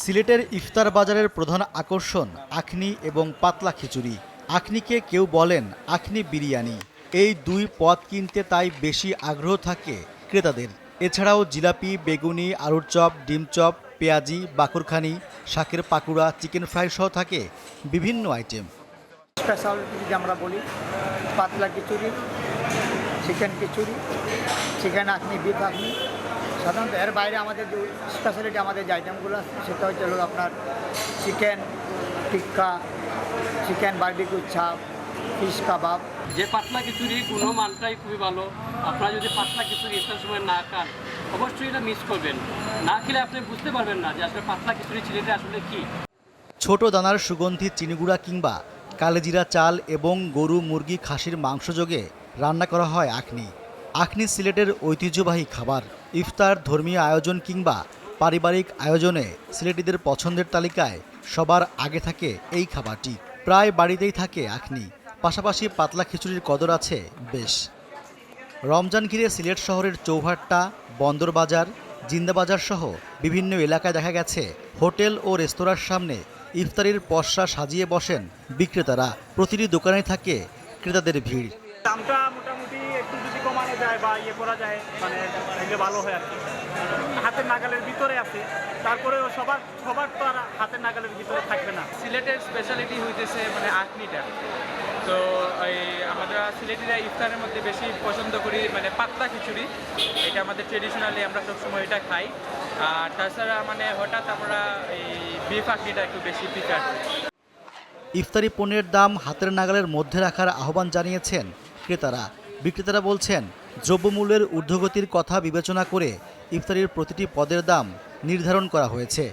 সিলেটের ইফতার বাজারের প্রধান আকর্ষণ আখনি এবং পাতলা খিচুড়ি। আখনিকে কেউ বলেন আখনি বিরিয়ানি। এই দুই পদ কিনতে তাই বেশি আগ্রহ থাকে ক্রেতাদের। এছাড়াও জিলাপি, বেগুনি, আলুর চপ, ডিম চপ, পেঁয়াজি, বাকুরখানি, শাকের পাকুড়া, চিকেন ফ্রাই সহ থাকে বিভিন্ন আইটেম। স্পেশাল যদি আমরা বলি, পাতলা খিচুড়ি, চিকেন খিচুড়ি, চিকেন আখনি, বিফ আখনি সাধারণত এর বাইরে আমাদের যে স্পেশালিটি আমাদের যে আইটেমগুলো আছে সেটা হচ্ছে হলো আপনার চিকেন টিক্কা চিকেন বার্বিকিউ চাপ ফিশ কাবাব যে পাতলা খিচুড়ি গুণমানটাই খুবই ভালো। আপনারা যদি পাতলা খিচুড়ি ইফতার সময় না খান অবশ্যই এটা মিস করবেন। না খেলে আপনি বুঝতে পারবেন না যে আসলে পাতলা খিচুড়ি ছিলেটা আসলে কি। ছোট দানার সুগন্ধি চিনিগুড়া কিংবা কালেজিরা চাল এবং গরু মুরগি খাসির মাংস যোগে রান্না করা হয় আখনি। আখনি সিলেটের ঐতিহ্যবাহী খাবার, ইফতার ধর্মীয় আয়োজন কিংবা পারিবারিক আয়োজনে সিলেটিদের পছন্দের তালিকায় সবার আগে থাকে এই খাবারটি। প্রায় বাড়িতেই থাকে আখনি, পাশাপাশি পাতলা খিচুড়ির কদর আছে বেশ। রমজান ঘিরে সিলেট শহরের চৌহাট্টা বন্দরবাজার জিন্দাবাজার সহ বিভিন্ন এলাকায় দেখা গেছে হোটেল ও রেস্তোরাঁর সামনে ইফতারির পসরা সাজিয়ে বসেন বিক্রেতারা। প্রতিটি দোকানে থাকে ক্রেতাদের ভিড়। দামটা মোটামুটি একটু যদি কমানো যায় বা ইয়ে করা যায় মানে তাহলে ভালো হয় আর কি। হাতের নাগালের ভিতরে আছে। তারপরেও সবার সবার তো আর হাতের নাগালের ভিতরে থাকবে না। সিলেটের স্পেশালিটি হইতেছে মানে আখনিটা তো এই আমরা সিলেটিরা ইফতারের মধ্যে বেশি পছন্দ করি মানে পাতলা খিচুড়ি। এটা আমাদের ট্রেডিশনালি আমরা সবসময় এটা খাই। আর তাছাড়া মানে হঠাৎ আমরা এই বিফ আখনিটা একটু বেশি প্রিফার করি। ইফতারি পণ্যের দাম হাতের নাগালের মধ্যে রাখার আহ্বান জানিয়েছেন ক্রেতারা। বিক্রেতারা বলছেন দ্রব্যমূল্যের ঊর্ধ্বগতির কথা বিবেচনা করে ইফতারির প্রতিটি পদের দাম নির্ধারণ করা হয়েছে।